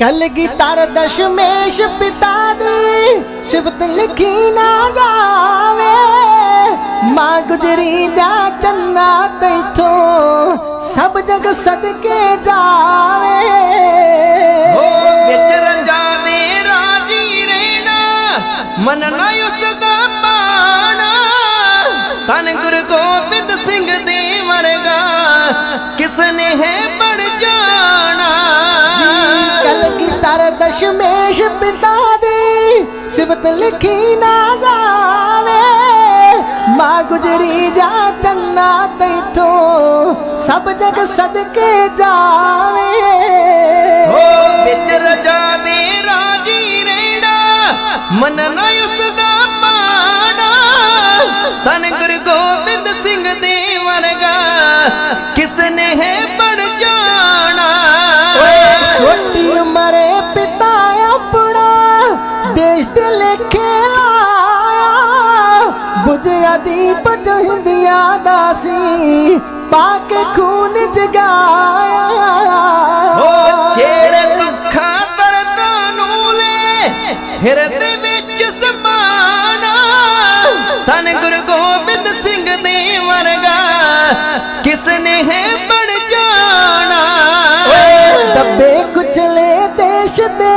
ਕਲਗੀਧਰ ਦਸ਼ਮੇਸ਼ ਪਿਤਾ ਦੀ ਸਿਫਤ ਲਿਖੀ ਨਾ ਜਾਵੇ। ਮਾਂ ਗੁਜਰੀ ਦਾ ਚੰਨਾ ਤੈਥੋਂ ਸਭ ਜਗ ਸਦਕੇ ਜਾਵੇ। ਹੋ ਵਿੱਚ ਰੰਜਾ ਦੇ ਰਾਜੀ ਰਹਿਣਾ ਮਨ ਨਾ ਉਸ ਦਾ ਪਾਣਾ ਤਨ ਗੁਰੂ ਗੋਬਿੰਦ ਪਿਤਾ ਦੀ ਸਿਫਤ ਲਿਖੀ ਨਾ ਜਾਵੇ। ਮਾਂ ਗੁਜਰੀ ਦਾ ਚੰਨਾ ਤੈਥੋਂ ਸਭ ਜਗ ਸਦਕੇ ਜਾਵੇ। ਹੋ ਵਿੱਚ ਰਜਾ ਦੇ ਰਾਜੀ ਰਹਿਣਾ ਮਨ ਨਾ ਉਸ ਦਾ ਪਾਣਾ ਤਨ ਗੁਰੂ ਗੋਬਿੰਦ ਸਿੰਘ ਦੇ ਵਰਗਾ ਬੁਝਿਆ ਦੀਪ ਜਹਿੰਦਿਆ ਦਾ ਸੀ ਪਾ ਕੇ ਖੂਨ ਜਗਾਇਆ। ਹੋ ਛੇੜ ਦੁੱਖਾਂ ਦਰਦਾਂ ਨੂੰ ਲੈ ਹਿਰਦੇ ਵਿੱਚ ਸਮਾਣਾ। ਤਨ ਗੁਰੂ ਗੋਬਿੰਦ ਸਿੰਘ ਦੇ ਵਰਗਾ ਕਿਸ ਨੇ ਹੈ ਬਣ ਜਾਣਾ? ਦੱਬੇ ਕੁਚਲੇ ਦੇਸ਼ ਦੇ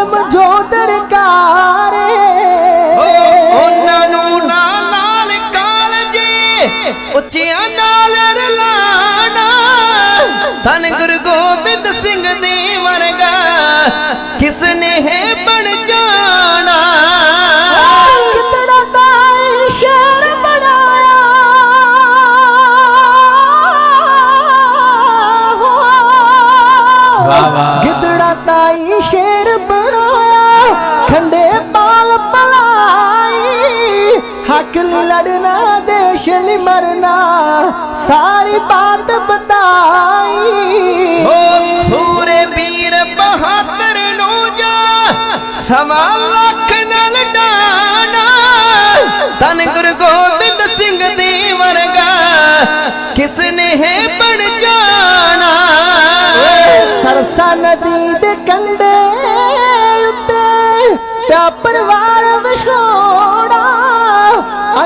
ਜ਼ਾਲਮ ਜੋ ਦਰਕਾਰੇ ਉਹਨਾਂ ਨੂੰ ਨਾ ਲਾਲ ਕਾਲਜੇ ਉੱਚਿਆਂ ਨਾਲ ਰਲਾਣਾ। ਧੰਨ ਲੜਨਾ ਦੇਸ਼ ਲਈ ਮਰਨਾ ਸਾਰੀ ਬਾਤ ਬਤਾਈ। ਓ ਸੂਰੇ ਵੀਰ ਬਹਾਦਰ ਨੂੰ ਜਾ ਸਵਾ ਲੱਖ ਨਾਲ ਡਾਣਾ। ਧੰਨ ਗੁਰੂ ਗੋਬਿੰਦ ਸਿੰਘ ਦੇ ਵਰਗਾ ਕਿਸ ਨੇ ਹੈ ਬਣ ਜਾਣਾ? ਸਰਸਾ ਨਦੀ ਦੇ ਕੰਢੇ ਉੱਤੇ ਪਿਆ ਵਿਛੋੜਾ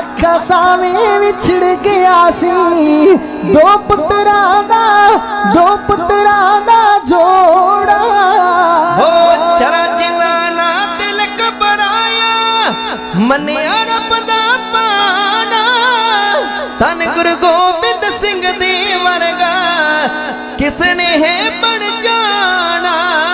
ਅੱਖਾਂ ਵਿਛੜ ਗਿਆ ਸੀ। ਦੋ ਪੁੱਤਰਾਂ ਦਾ, ਦੋ ਪੁੱਤਰਾਂ ਦਾ ਜੋੜਾ। ਹੋ ਚਰਾ ਜਿਵਾਨਾ ਦਿਲ ਘਬਰਾਇਆ, ਮੰਨਿਆ ਰੱਬ ਦਾ ਪਾਣਾ। ਧੰਨ ਗੁਰੂ ਗੋਬਿੰਦ ਸਿੰਘ ਦੇ ਵਰਗਾ ਕਿਸ ਨੇ ਹੈ ਬਣ